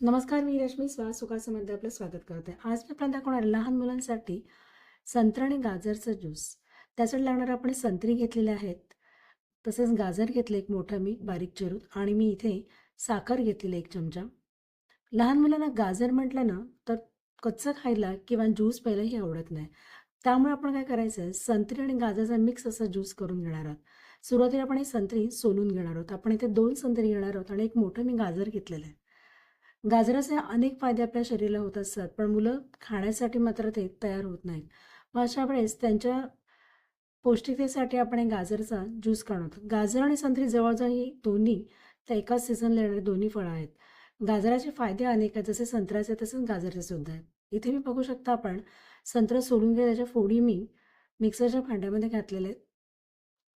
नमस्कार मी रश्मी स्वा सुखासमध्ये आपलं स्वागत करते. आज मी आपल्याला दाखवणार लहान मुलांसाठी संत्रा आणि गाजरचं ज्यूस. त्यासाठी लागणार आपण संत्री घेतलेले आहेत. तसेच गाजर घेतले एक मोठं मी बारीक चिरून आणि मी इथे साखर घेतलेली एक चमचा. लहान मुलांना गाजर म्हटलं ना तर कच्चं खायला किंवा ज्यूस प्यायलाही आवडत नाही. त्यामुळे आपण काय करायचं आहे संत्री आणि गाजरचा मिक्स असा ज्यूस करून घेणार आहोत. सुरुवातीला आपण हे संत्री सोलून घेणार आहोत. आपण इथे दोन संत्री घेणार आहोत आणि एक मोठं मी गाजर घेतलेलं आहे. गाजराचे अनेक फायदे आपल्या शरीराला होत असतात पण मुलं खाण्यासाठी मात्र ते तयार होत नाहीत. मग अशा वेळेस त्यांच्या पौष्टिकतेसाठी आपण गाजरचा ज्यूस काढतो गाजर आणि संत्री जवळजवळ ही दोन्ही त्या एकाच सीझनला येणारे दोन्ही फळं आहेत. गाजराचे फायदे अनेक आहेत जसे संत्र्याचे तसेच गाजरचे सुद्धा आहेत. इथे मी बघू शकता आपण संत्र सोडून घे त्याच्या फोडी मी मिक्सरच्या भांड्यामध्ये घातलेले आहेत.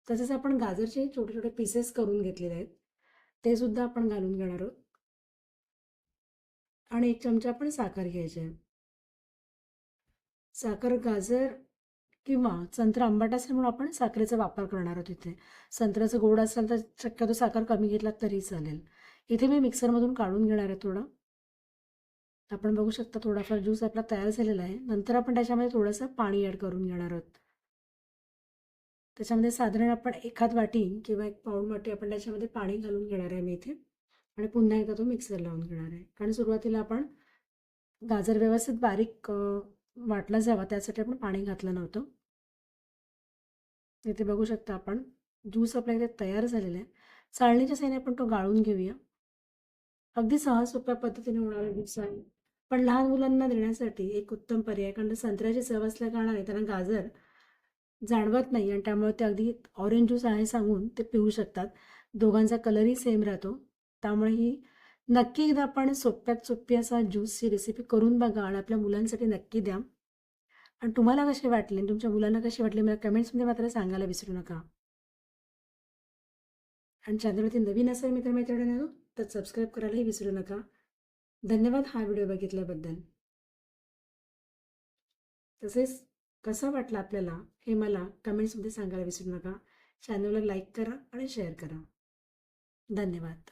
तसेच आपण गाजरचे छोटे छोटे पीसेस करून घेतलेले आहेत. ते सुद्धा आपण घालून घेणार आहोत. आणि एक चमचा आपण साखर घ्यायची आहे. साखर गाजर किंवा संत्रा आंबट असल्यामुळे आपण साखरेचा वापर करणार आहोत इथे. संत्र्याचं गोड असेल तर शक्यतो साखर कमी घेतला तरी चालेल. इथे मी मिक्सरमधून काढून घेणार आहे थोडं. आपण बघू शकता थोडाफार ज्यूस आपला तयार झालेला आहे. नंतर आपण त्याच्यामध्ये थोडंसं पाणी ॲड करून घेणार आहोत. त्याच्यामध्ये साधारण आपण एखाद वाटी किंवा एक पाऊण वाटी आपण त्याच्यामध्ये पाणी घालून घेणार आहे मी इथे. आणि पुन्हा एकदा तो मिक्सर लावून घेणार आहे. कारण सुरुवातीला आपण गाजर व्यवस्थित बारीक वाटला जावा त्यासाठी आपण पाणी घातलं नव्हतं. इथे बघू शकता आपण ज्यूस आपल्या इथे तयार झालेला आहे. चाळणीच्या साईने आपण तो गाळून घेऊया. अगदी सहज सोप्या पद्धतीने होणारा ज्यूस आहे. पण लहान मुलांना देण्यासाठी एक उत्तम पर्याय कारण संत्र्याची चव असल्या कारणाने त्यांना गाजर जाणवत नाही. आणि त्यामुळे ते अगदी ऑरेंज ज्यूस आहे सांगून ते पिऊ शकतात. दोघांचा कलरही सेम राहतो. त्यामुळे ही नक्की एकदा आपण सोप्यात सोपी असा ज्यूसची रेसिपी करून बघा आणि आपल्या मुलांसाठी नक्की द्या. आणि तुम्हाला कसे वाटले तुमच्या मुलांना कशी वाटली मला कमेंट्समध्ये मात्र सांगायला विसरू नका. आणि चॅनलवरती नवीन असेल मित्रमैत्रिणींनो तर सबस्क्राईब करायलाही विसरू नका. धन्यवाद हा व्हिडिओ बघितल्याबद्दल. तसेच कसा वाटला आपल्याला हे मला कमेंट्समध्ये सांगायला विसरू नका. चॅनलला लाईक करा आणि शेअर करा. धन्यवाद.